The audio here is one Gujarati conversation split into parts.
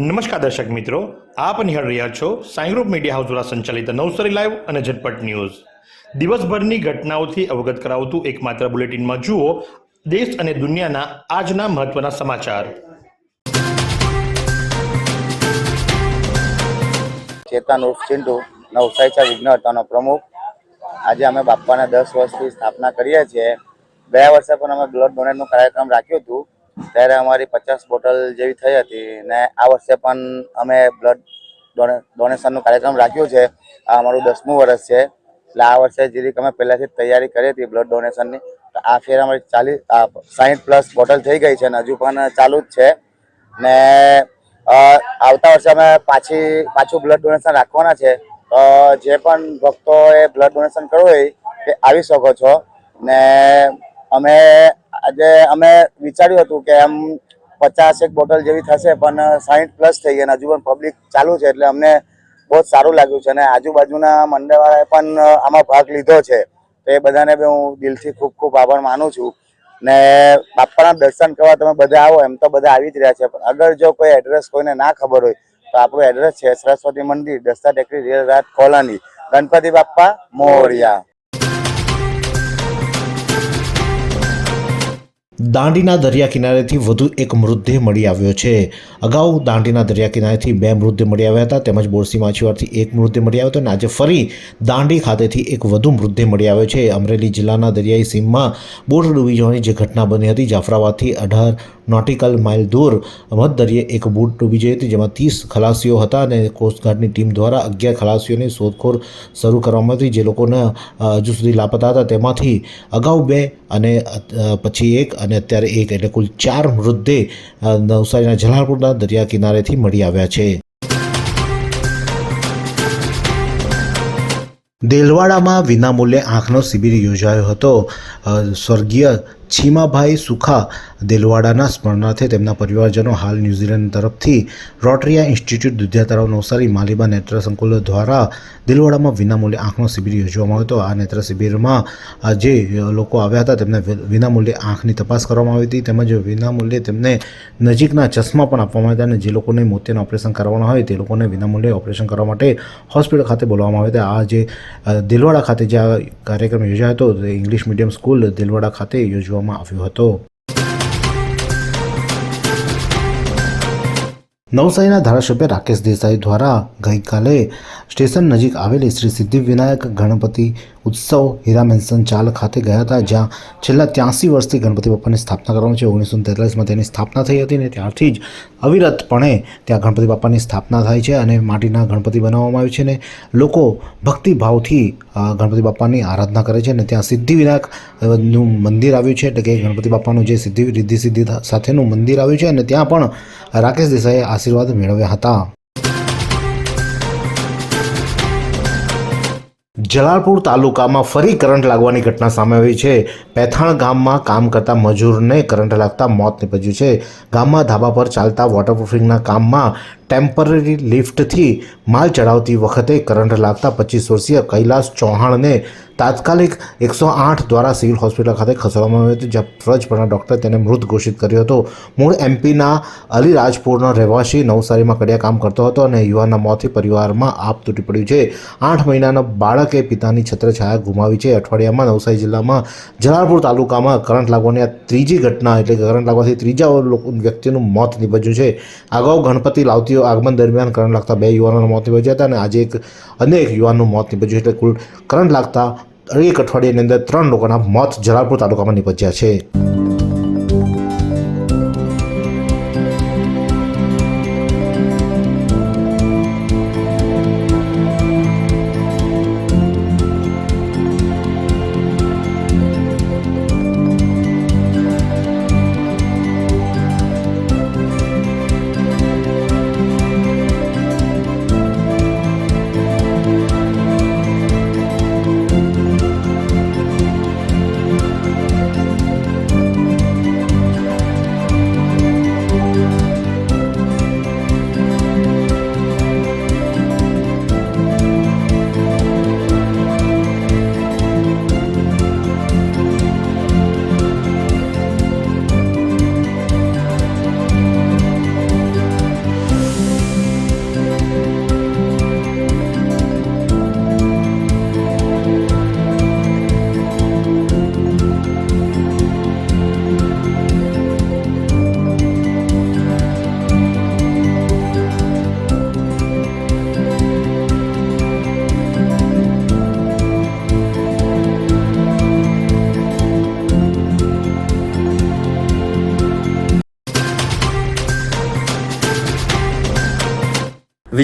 નમસ્કાર દર્શક મિત્રો, આપ નિહાળ રહ્યા છો સાઈ ગ્રુપ મીડિયા હાઉસ દ્વારા સંચાલિત નવસારી લાઈવ અને ઝટપટ ન્યૂઝ. દિવસભરની ઘટનાઓથી અવગત કરાવતું એકમાત્ર બુલેટિનમાં જુઓ દેશ અને દુનિયાના આજના મહત્વના સમાચાર. ચેતન ઉર્ફ ચિંટુ નવસારી વિઘ્નહર્તાનો પ્રમુખ. આજે અમે બાપાના દસ વર્ષથી સ્થાપના કરીએ છીએ. ગયા વર્ષે પણ અમે બ્લડ ડોનેટનો કાર્યક્રમ રાખ્યો હતું. ત્યારે અમારી પચાસ બોટલ જેવી થઈ હતી ને આ વર્ષે પણ અમે બ્લડ ડોનેશનનો કાર્યક્રમ રાખ્યો છે. આ અમારું દસમું વર્ષ છે. એટલે આ વર્ષે જીરીક અમે પહેલાંથી તૈયારી કરી હતી બ્લડ ડોનેશનની તો આ ફેર અમારી ચાલીસ સાહીઠ પ્લસ બોટલ થઈ ગઈ છે ને હજુ પણ ચાલુ જ છે. ને આવતા વર્ષે અમે પાછી, પાછું બ્લડ ડોનેશન રાખવાના છે. જે પણ ભક્તોએ બ્લડ ડોનેશન કરવું હોય તે આવી શકો છો. ને, અમે આજે અમે વિચાર્યું હતું કે એમ પચાસ એક બોટલ જેવી થશે, પણ સાહીઠ પ્લસ થઈ ગઈ અને હજુ પણ પબ્લિક ચાલુ છે એટલે અમને બહુ સારું લાગ્યું છે અને આજુબાજુના મંડળવાળાએ પણ આમાં ભાગ લીધો છે. તો એ બધાને બી હું દિલથી ખૂબ ખૂબ આભાર માનું છું. ને બાપાના દર્શન કરવા તમે બધા આવો, એમ તો બધા આવી જ રહ્યા છે. પણ અગર જો કોઈ એડ્રેસ કોઈને ના ખબર હોય, તો આપણું એડ્રેસ છે સરસ્વતી મંદિર દસ્તા ટેકરી રેલ રાત કોલોની. ગણપતિ બાપ્પા મોરિયા. દાંડીના દરિયા કિનારેથી વધુ એક મૃતદેહ મળી આવ્યો છે. અગાઉ દાંડીના દરિયા કિનારેથી બે મૃતદેહ મળી આવ્યા હતા, તેમજ બોરસી માછીવાડથી એક મૃતદેહ મળી આવ્યો હતો અને આજે ફરી દાંડી ખાતેથી એક વધુ મૃતદેહ મળી આવ્યો છે. અમરેલી જિલ્લાના દરિયાઈ સીમમાં બોટ ડૂબી જવાની જે ઘટના બની હતી, જાફરાબાદથી અઢાર નોટિકલ માઇલ દૂર મધદરિયે એક બોટ ડૂબી જઈ હતી, જેમાં ત્રીસ ખલાસીઓ હતા અને કોસ્ટગાર્ડની ટીમ દ્વારા અગિયાર ખલાસીઓની શોધખોળ શરૂ કરવામાં હતી. જે લોકોને હજુ સુધી લાપતા હતા, તેમાંથી અગાઉ બે અને પછી એક અને અત્યારે એક એટલે કુલ ચાર મૃતદેહ નવસારીના જલાલપુરના દરિયા કિનારેથી મળી આવ્યા છે. દેલવાડામાં વિનામૂલ્યે આંખનો શિબિર યોજાયો હતો. સ્વર્ગીય છીમાભાઈ સુખા દેલવાડાના સ્મરણાર્થે તેમના પરિવારજનો હાલ ન્યૂઝીલેન્ડ તરફથી રોટરિયા ઇન્સ્ટિટ્યૂટ દુધિયા તળાવ નવસારી, માલિબા નેત્ર સંકુલ દ્વારા દેલવાડામાં વિનામૂલ્યે આંખનો શિબિર યોજવામાં આવ્યો હતો. આ નેત્ર શિબિરમાં જે લોકો આવ્યા હતા તેમને વિનામૂલ્યે આંખની તપાસ કરવામાં આવી હતી. તેમજ વિનામૂલ્યે તેમને નજીકના ચશ્મા પણ આપવામાં આવ્યા હતા અને જે લોકોને મોતિયાનું ઓપરેશન કરવાના હોય તે લોકોને વિનામૂલ્યે ઓપરેશન કરવા માટે હોસ્પિટલ ખાતે બોલાવવામાં આવ્યા હતા. આ જે દેલવાડા ખાતે જે આ કાર્યક્રમ યોજાયો હતો ઇંગ્લિશ મીડિયમ સ્કૂલ દેલવાડા ખાતે યોજવામાં આવ્યો હતો. નવસારીના ધારાસભ્ય રાકેશ દેસાઈ દ્વારા ગઈકાલે સ્ટેશન નજીક આવેલી શ્રી સિદ્ધિવિનાયક ગણપતિ ઉત્સવ હીરા મેન્સન ચાલ ખાતે ગયા હતા જ્યાં છેલ્લા ત્યાંસી વર્ષથી ગણપતિ બાપ્પાની સ્થાપના કરવામાં છે. ઓગણીસો તેતાલીસમાં તેની સ્થાપના થઈ હતી અને ત્યારથી જ અવિરતપણે ત્યાં ગણપતિ બાપાની સ્થાપના થાય છે અને માટીના ગણપતિ બનાવવામાં આવે છે અને લોકો ભક્તિભાવથી ગણપતિ બાપ્પાની આરાધના કરે છે અને ત્યાં સિદ્ધિવિનાયક અ, નું મંદિર આવ્યું છે. એટલે કે ગણપતિ બાપ્પાનું જે સિદ્ધિ રિદ્ધિ સિદ્ધિ સાથેનું મંદિર આવ્યું છે અને ત્યાં પણ રાકેશ દેસાઈએ આશીર્વાદ મેળવ્યા હતા. જલાલપુર તાલુકામાં ફરી કરંટ લાગવાની ઘટના સામે આવી છે. પેથાણ ગામમાં કામ કરતા મજૂરને કરંટ લાગતા મોત નીપજ્યું છે. ગામમાં ધાબા પર ચાલતા વોટરપ્રૂફિંગના કામમાં ટેમ્પરરી લિફ્ટથી માલ ચડાવતી વખતે કરંટ લાગતા પચીસ વર્ષીય કૈલાસ ચૌહાણને તાત્કાલિક એકસો આઠ દ્વારા સિવિલ હોસ્પિટલ ખાતે ખસેડવામાં આવ્યો હતો, જ્યાં ફરજ પરના ડૉક્ટરે તેને મૃત ઘોષિત કર્યો હતો. મૂળ એમપીના અલીરાજપુરનો રહેવાસી નવસારીમાં કડિયા કામ કરતો હતો અને યુવાનના મોતથી પરિવારમાં આપ તૂટી પડ્યું છે. આઠ મહિનાના બાળકે પિતાની છત્રછાયા ગુમાવી છે. અઠવાડિયામાં નવસારી જિલ્લામાં જલાલપુર તાલુકામાં કરંટ લાગવાની આ ત્રીજી ઘટના એટલે કરંટ લાગવાથી ત્રીજા વ્યક્તિનું મોત નીપજ્યું છે. અગાઉ ગણપતિ લાવતીઓ આગમન દરમિયાન કરંટ લાગતા બે યુવાનોના મોત નીપજ્યા હતા અને આજે એક અન્ય એક યુવાનનું મોત નીપજ્યું એટલે કુલ કરંટ લાગતા એક અઠવાડિયાની અંદર ત્રણ લોકોના મોત જલાલપુર તાલુકામાં નિપજ્યા છે.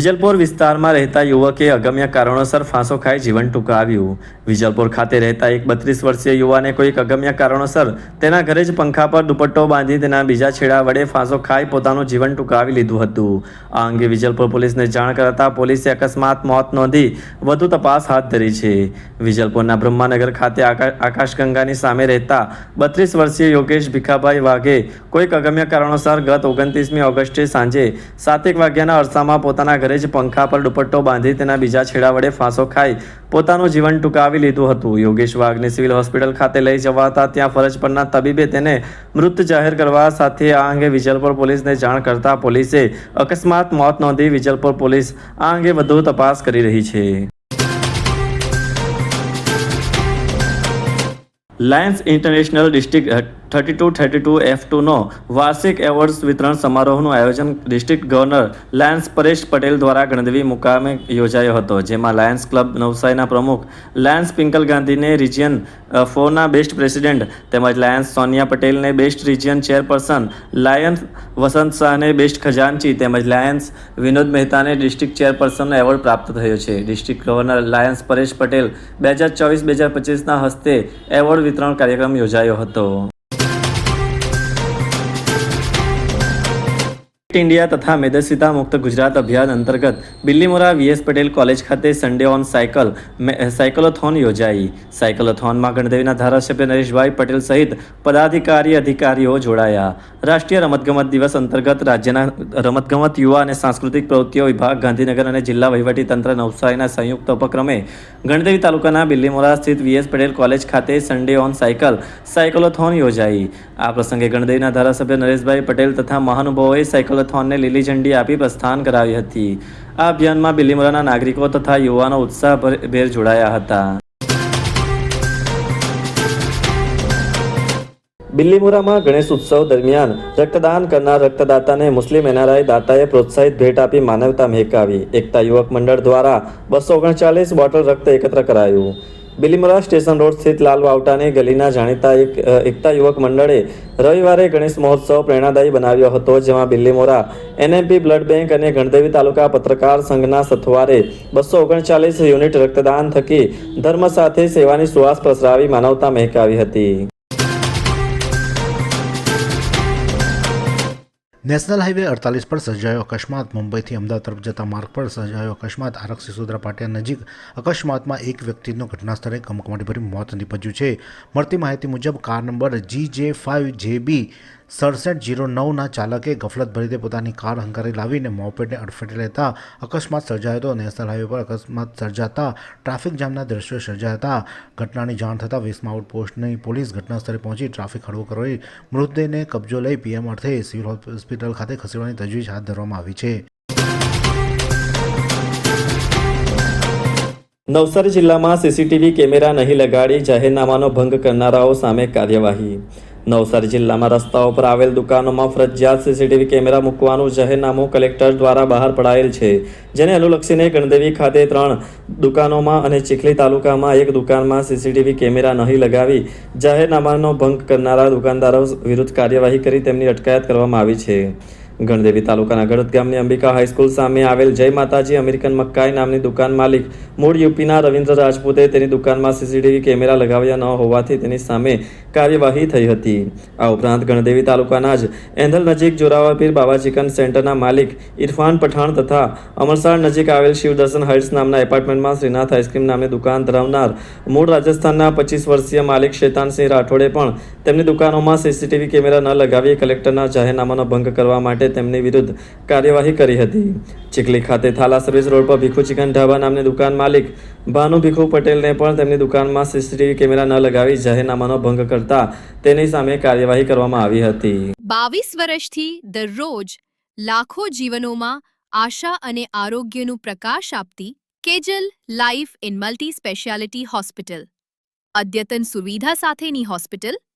વિજલપોર વિસ્તારમાં રહેતા યુવકે અગમ્ય કારણોસર ફાંસો ખાઈ જીવન ટૂંકાવ્યું. વિજલપોર ખાતે રહેતા એક બત્રીસ વર્ષીય યુવાને કોઈક અગમ્ય કારણોસર તેના ઘરે જ પંખા પર દુપટ્ટો બાંધી તેના બીજા છેડા વડે ફાંસો ખાઈ પોતાનું જીવન ટૂંકાવી લીધું હતું. આ અંગે વિજલપોર પોલીસને જાણ કરતા પોલીસે અકસ્માત મોત નોંધી વધુ તપાસ હાથ ધરી છે. વિજલપોરના બ્રહ્માનગર ખાતે આકા- આકાશગંગાની સામે રહેતા બત્રીસ વર્ષીય યોગેશ ભીખાભાઈ વાઘે કોઈક અગમ્ય કારણોસર ગત ઓગણત્રીસમી ઓગસ્ટે સાંજે સાતેક વાગ્યાના અરસામાં પોતાના ઘરે જ પંખા પર દુપટ્ટો બાંધી તેના બીજા છેડા વડે ફાંસો ખાઈ પોતાનું જીવન ટૂંકાવી લીધું હતું. યોગેશ વાઘને સિવિલ હોસ્પિટલ ખાતે લઈ જવાતા ત્યાં ફરજ પરના તબીબે તેને મૃત જાહેર કરવા સાથે આ અંગે વિજલપુર પોલીસને જાણ કરતા પોલીસે અકસ્માત મોત નોંધી વિજલપુર પોલીસ આ અંગે વધુ તપાસ કરી રહી છે. Lions international district thirty two thirty two, F ટુનો વાર્ષિક એવોર્ડ્સ વિતરણ સમારોહનું આયોજન district governor lions Paresh Patel દ્વારા ગણદેવી મુકામે યોજાયો હતો, જેમાં લાયન્સ ક્લબ નવસારીના પ્રમુખ લાયન્સ પિંકલ ગાંધીને રિજિયન ફોરના બેસ્ટ પ્રેસિડેન્ટ તેમજ લાયન્સ સોનિયા પટેલને best region chairperson Lions Vasant શાહને બેસ્ટ ખજાનચી તેમજ લાયન્સ વિનોદ મહેતાને ડિસ્ટ્રિક્ટ ચેરપર્સનનો એવોર્ડ પ્રાપ્ત થયો છે. District governor lions Paresh Patel બે હજાર ચોવીસ, બે હજાર પચીસના હસ્તે એવોર્ડ વિતરણ કાર્યક્રમ યોજાયો હતો. ઇન્ડિયા તથા મેદસ્વીતા મુક્ત ગુજરાત અભિયાન અંતર્ગત બિલ્લીમોરા વીએસ પટેલ કોલેજ ખાતે સન્ડે ઓન સાયકલ સાયકલોથોન યોજાઈ. સાયકલોથોનમાં ગણદેવીના ધારાસભ્ય નરેશભાઈ પટેલ સહિત પદાધિકારી, અધિકારીઓ જોડાયા. રાષ્ટ્રીય રમતગમત દિવસ અંતર્ગત રાજ્યના રમતગમત, યુવા અને સાંસ્કૃતિક પ્રવૃત્તિઓ વિભાગ, ગાંધીનગર અને જિલ્લા વહીવટી તંત્ર નવસારીના સંયુક્ત ઉપક્રમે ગણદેવી તાલુકાના બિલ્લીમોરા સ્થિત વીએસ પટેલ કોલેજ ખાતે સન્ડે ઓન સાયકલ સાયકલોથોન યોજાઈ. આ પ્રસંગે ગણદેવીના ધારાસભ્ય નરેશભાઈ પટેલ તથા મહાનુભાવોએ સાયકલોથોનને લીલી ઝંડી આપી પ્રસ્થાન કરાવી હતી. આ અભિયાનમાં બિલીમોરાના નાગરિકો તથા યુવાનો ઉત્સાહભેર જોડાયા હતા. બિલ્લીમોરામાં ગણેશ ઉત્સવ દરમિયાન રક્તદાન કરનાર રક્તદાતાને મુસ્લિમ એનઆરઆઈ દાતાએ પ્રોત્સાહિત ભેટ આપી માનવતા મહેકાવી. એકતા યુવક મંડળ દ્વારા બસો ઓગણચાલીસ બોટલ રક્ત એકત્ર કરાયું. બિલીમોરા સ્ટેશન રોડ સ્થિત લાલ વાવટાની ગલીના જાણીતા એક એકતા યુવક મંડળે રવિવારે ગણેશ મહોત્સવ પ્રેરણાદાયી બનાવ્યો હતો, જેમાં બિલીમોરા એનએમપી બ્લડ બેંક અને ગણદેવી તાલુકા પત્રકાર સંઘના સથવારે બસો ઓગણચાલીસ યુનિટ રક્તદાન થકી ધર્મ સાથે સેવાની સુવાસ પ્રસરાવી માનવતા મહેકાવી હતી. નેશનલ હાઈવે અડતાલીસ પર સર્જાયો અકસ્માત. મુંબઈથી અમદાવાદ તરફ જતા માર્ગ પર સર્જાયો અકસ્માત. આરક્ષી સુદ્રા પાટિયા નજીક અકસ્માતમાં એક વ્યક્તિનું ઘટના સ્થળે કમકમાટીભર્યું મોત નીપજ્યું છે. મળતી માહિતી મુજબ કાર નંબર જી જે ફાઇવ જે બી સડસઠ જીરો નવના ચાલકે ગફલતભરી રીતે પોતાની કાર હંકારી લાવીને મોપેડને અડફેટે લેતા અકસ્માત સર્જાયો હતો. નેશનલ હાઈવે પર અકસ્માત સર્જાતા ટ્રાફિક જામના દ્રશ્યો સર્જાયા હતા ઘટનાની જાણ થતાં વીસમા આઉટપોસ્ટની પોલીસ ઘટના સ્થળે પહોંચી ટ્રાફિક હળવો કરી મૃતદેહને કબજો લઈ પીએમ અર્થે સિવિલ હોસ્પિટલ ખાતે ખસેડવાની તજવીજ હાથ ધરવામાં આવી છે. નવસારી જિલ્લામાં સીસીટીવી કેમેરા નહીં લગાડી જાહેરનામાનો ભંગ કરનારાઓ સામે કાર્યવાહી. નવસારી જિલ્લામાં રસ્તાઓ પર આવેલ દુકાનોમાં ફરજિયાત સીસીટીવી કેમેરા મૂકવાનું જાહેરનામું કલેક્ટર દ્વારા બહાર પડાયેલ છે. જેને અનુલક્ષીને ગણદેવી ખાતે ત્રણ દુકાનોમાં અને ચીખલી તાલુકામાં એક દુકાનમાં સીસીટીવી કેમેરા નહીં લગાવી જાહેરનામાનો ભંગ કરનારા દુકાનદારો વિરુદ્ધ કાર્યવાહી કરી તેમની અટકાયત કરવામાં આવી છે. ગણદેવી તાલુકાના ગળત ગામની અંબિકા હાઈસ્કૂલ સામે આવેલ જય માતાજી અમેરિકન મક્કાઈ નામની દુકાન માલિક મૂળ યુપીના રવિન્દ્ર રાજપૂતે તેની દુકાનમાં સીસીટીવી કેમેરા લગાવ્યા ન હોવાથી તેની સામે કાર્યવાહી થઈ હતી. આ ઉપરાંત ગણદેવી તાલુકાના જ એંધલ નજીક જોરાવાપીર બાબા ચિકન સેન્ટરના માલિક ઇરફાન પઠાણ તથા અમરસાળ નજીક આવેલ શિવદર્શન હાઇટ્સ નામના એપાર્ટમેન્ટમાં શ્રીનાથ આઈસ્ક્રીમ નામની દુકાન ધરાવનાર મૂળ રાજસ્થાનના પચીસ વર્ષીય માલિક શેતાનસિંહ રાઠોડે પણ તેમની દુકાનોમાં સીસીટીવી કેમેરા ન લગાવી કલેક્ટરના જાહેરનામાનો ભંગ કરવા માટે તેમની વિરુદ્ધ કાર્યવાહી કરી હતી. ચીખલી ખાતે થાલા સર્વિસ રોડ પર ભીખુ ચિકન ઢાબા નામની દુકાન માલિક ભાનુ ભીખુ પટેલને પણ તેમની દુકાનમાં સીસીટીવી કેમેરા ન લગાવી જાહેરનામાનો ભંગ કરતા તેની સામે કાર્યવાહી કરવામાં આવી હતી. બાવીસ વર્ષથી દરરોજ લાખો જીવનોમાં આશા અને આરોગ્યનું પ્રકાશ આપતી Kejal life in multi speciality hospital, અદ્યતન સુવિધા સાથેની હોસ્પિટલ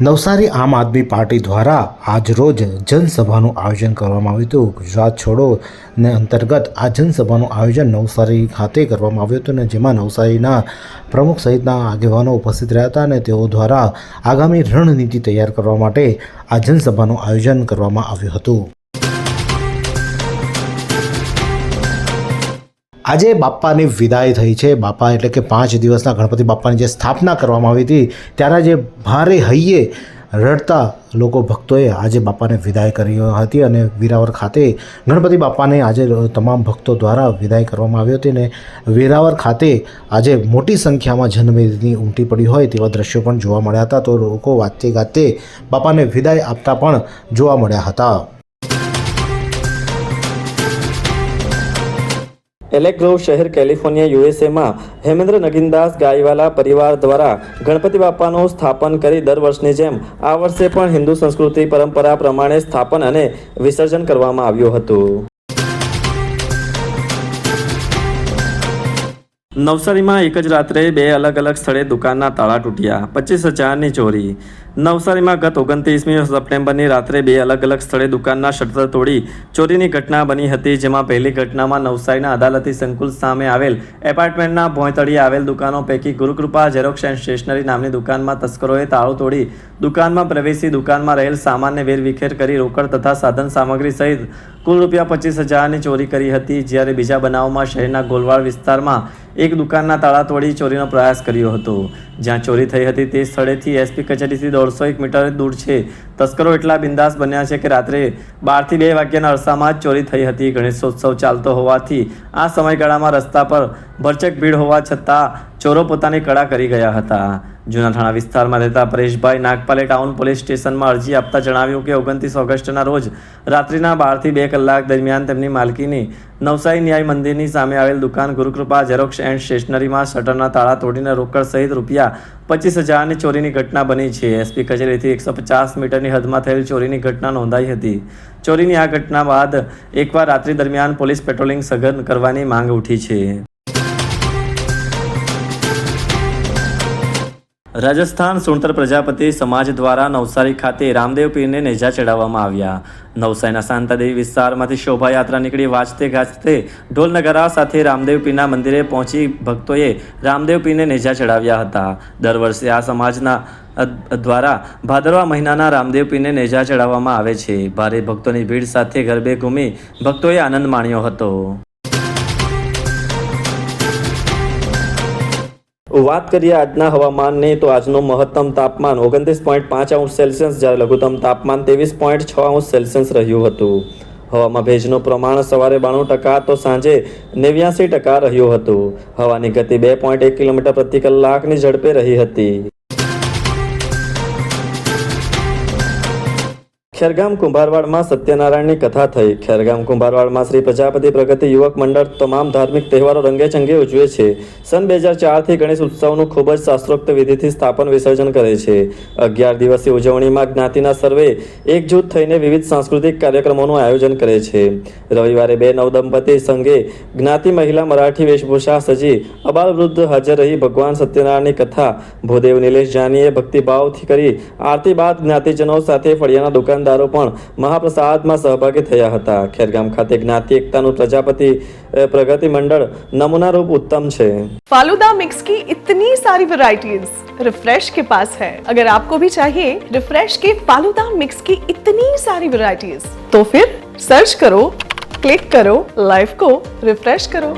નવસારી આમ આદમી પાર્ટી દ્વારા આજરોજ જનસભાનું આયોજન કરવામાં આવ્યું હતું. ગુજરાત છોડો ને અંતર્ગત આ જનસભાનું આયોજન નવસારી ખાતે કરવામાં આવ્યું હતું ને જેમાં નવસારીના પ્રમુખ સહિતના આગેવાનો ઉપસ્થિત રહ્યા હતા અને તેઓ દ્વારા આગામી રણનીતિ તૈયાર કરવા માટે આ જનસભાનું આયોજન કરવામાં આવ્યું હતું. આજે બાપ્પાની વિદાય થઈ છે. બાપા એટલે કે પાંચ દિવસના ગણપતિ બાપ્પાની જે સ્થાપના કરવામાં આવી હતી ત્યારે જે ભારે હૈયે રડતા લોકો ભક્તોએ આજે બાપાને વિદાય કરી હતી અને વેરાવર ખાતે ગણપતિ બાપાને આજે તમામ ભક્તો દ્વારા વિદાય કરવામાં આવી હતી અને વેરાવર ખાતે આજે મોટી સંખ્યામાં જનમેદની ઉમટી પડી હોય તેવા દ્રશ્યો પણ જોવા મળ્યા હતા. તો લોકો વાતે ગાતે બાપાને વિદાય આપતા પણ જોવા મળ્યા હતા. એલેક ગ્રોવ શહેર કેલિફોર્નિયા, યુએસએમાં હેમેન્દ્ર નગીનદાસ ગાયવાલા પરિવાર દ્વારા ગણપતિ બાપાનું સ્થાપન કરી દર વર્ષની જેમ આ વર્ષે પણ હિન્દુ સંસ્કૃતિ પરંપરા પ્રમાણે સ્થાપન અને વિસર્જન કરવામાં આવ્યું હતું. નવસારીમાં એક જ રાત્રે બે અલગ અલગ સ્થળે દુકાનના તાળા તૂટ્યા. પચીસ હજારની ચોરી. નવસારીમાં ગત ઓગણત્રીસમી સપ્ટેમ્બરની રાત્રે બે અલગ અલગ સ્થળે દુકાનના શટર તોડી ચોરીની ઘટના બની હતી, જેમાં પહેલી ઘટનામાં નવસારીના અદાલતી સંકુલ સામે આવેલ એપાર્ટમેન્ટના ભોંયતળીએ આવેલ દુકાનો પૈકી ગુરુકૃપા ઝેરોક્ષ એન્ડ સ્ટેશનરી નામની દુકાનમાં તસ્કરોએ તાળું તોડી દુકાનમાં પ્રવેશી દુકાનમાં રહેલ સામાનને વેરવિખેર કરી રોકડ તથા સાધન સામગ્રી સહિત કુલ રૂપિયા પચીસ હજારની ચોરી કરી હતી. જ્યારે બીજા બનાવમાં શહેરના ગોલવાડ વિસ્તારમાં એક દુકાનના તાળા તોડી ચોરીનો પ્રયાસ કર્યો હતો. જ્યાં ચોરી થઈ હતી તે સ્થળેથી એસપી કચેરીથી દોઢસો એક મીટર દૂર છે. તસ્કરો એટલા બિંદાસ બન્યા છે કે રાત્રે બારથી બે વાગ્યાના અરસામાં જ ચોરી થઈ હતી. ગણેશોત્સવ ચાલતો હોવાથી આ સમયગાળામાં રસ્તા પર ભરચક ભીડ હોવા છતાં ચોરો પોતાની કળા કરી ગયા હતા. જૂના થાણા વિસ્તારમાં રહેતા પરેશભાઈ નાગપાલે ટાઉન પોલીસ સ્ટેશનમાં અરજી આપતા જણાવ્યું કે ઓગણત્રીસ ઓગસ્ટના રોજ રાત્રિના બારથી બે કલાક દરમિયાન તેમની માલકીની નવસારી ન્યાય મંદિરની સામે આવેલ દુકાન ગુરુકૃપા ઝેરોક્ષ એન્ડ સ્ટેશનરીમાં શટરના તાળા તોડીને રોકડ સહિત રૂપિયા પચીસ હજારની ચોરીની ઘટના બની છે. એસપી કચેરીથી એકસો પચાસ મીટરની હદમાં થયેલ ચોરીની ઘટના નોંધાઈ હતી. ચોરીની આ ઘટના બાદ એકવાર રાત્રિ દરમિયાન પોલીસ પેટ્રોલિંગ સઘન કરવાની માંગ ઉઠી છે. રાજસ્થાન સુણતર પ્રજાપતિ સમાજ દ્વારા નવસારી ખાતે રામદેવ પીરને નેજા ચડાવવામાં આવ્યા. નવસારીના શાંતાદેવી વિસ્તારમાંથી શોભાયાત્રા નીકળી વાજતે ગાજતે ઢોલ નગારા સાથે રામદેવ પીરના મંદિરે પહોંચી ભક્તોએ રામદેવ પીરને નેજા ચડાવ્યા હતા. દર વર્ષે આ સમાજના દ્વારા ભાદરવા મહિનાના રામદેવ પીરને નેજા ચડાવવામાં આવે છે. ભારે ભક્તોની ભીડ સાથે ગરબે ઘૂમી ભક્તોએ આનંદ માણ્યો હતો. વાત કરીએ આજના હવામાનની, તો આજનું મહત્તમ તાપમાન ઓગણત્રીસ પોઈન્ટ પાંચ અંશ સેલ્સિયસ, જ્યારે લઘુત્તમ તાપમાન ત્રેવીસ પોઈન્ટ છ અંશ સેલ્સિયસ રહ્યું હતું. હવામાં ભેજનું પ્રમાણ સવારે બાણું ટકા, તો સાંજે નેવ્યાસી ટકા રહ્યું હતું. હવાની ગતિ બે પોઈન્ટ એક કિલોમીટર પ્રતિ કલાકની ઝડપે રહી હતી. ખેરગામ કુંભારવાડમાં સત્યનારાયણની કથા થઈ. ખેરગામ કુંભારવાડમાં શ્રી પ્રજાપતિ પ્રગતિ યુવક મંડળ તમામ ધાર્મિક તહેવારો રંગેચંગે ઉજવે છે. સન બે હજાર ચારથી ગણેશ ઉત્સવનું ખૂબ જ શાસ્ત્રોક્ત વિધિથી સ્થાપન વિસર્જન કરે છે. અગિયાર દિવસીય ઉજવણીમાં જ્ઞાતિના સર્વે એકજૂથ થઈને વિવિધ સાંસ્કૃતિક કાર્યક્રમોનું આયોજન કરે છે. રવિવારે બે નવદંપતિ સંઘે જ્ઞાતિ મહિલા મરાઠી વેશભૂષા સજી અબાલ વૃદ્ધ હાજર રહી ભગવાન સત્યનારાયણની કથા. ભૂદેવ નિલેશ જાનીએ ભક્તિભાવથી કરી આરતી બાદ જ્ઞાતિજનો સાથે ફળિયાના દુકાનદારો પણ મહાપ્રસાદમાં સહભાગી થયા હતા ખેરગામ ખાતે જ્ઞાતિ એકતાનું પ્રજાપતિ અ, પ્રગતિ મંડળ નમૂનારૂપ ઉત્તમ છે फालूदा मिक्स की इतनी सारी वैरायटीज रिफ्रेश के पास है अगर आपको भी चाहिए रिफ्रेश के फालूदा मिक्स की इतनी सारी वैरायटीज तो फिर सर्च करो क्लिक करो लाइफ को रिफ्रेश करो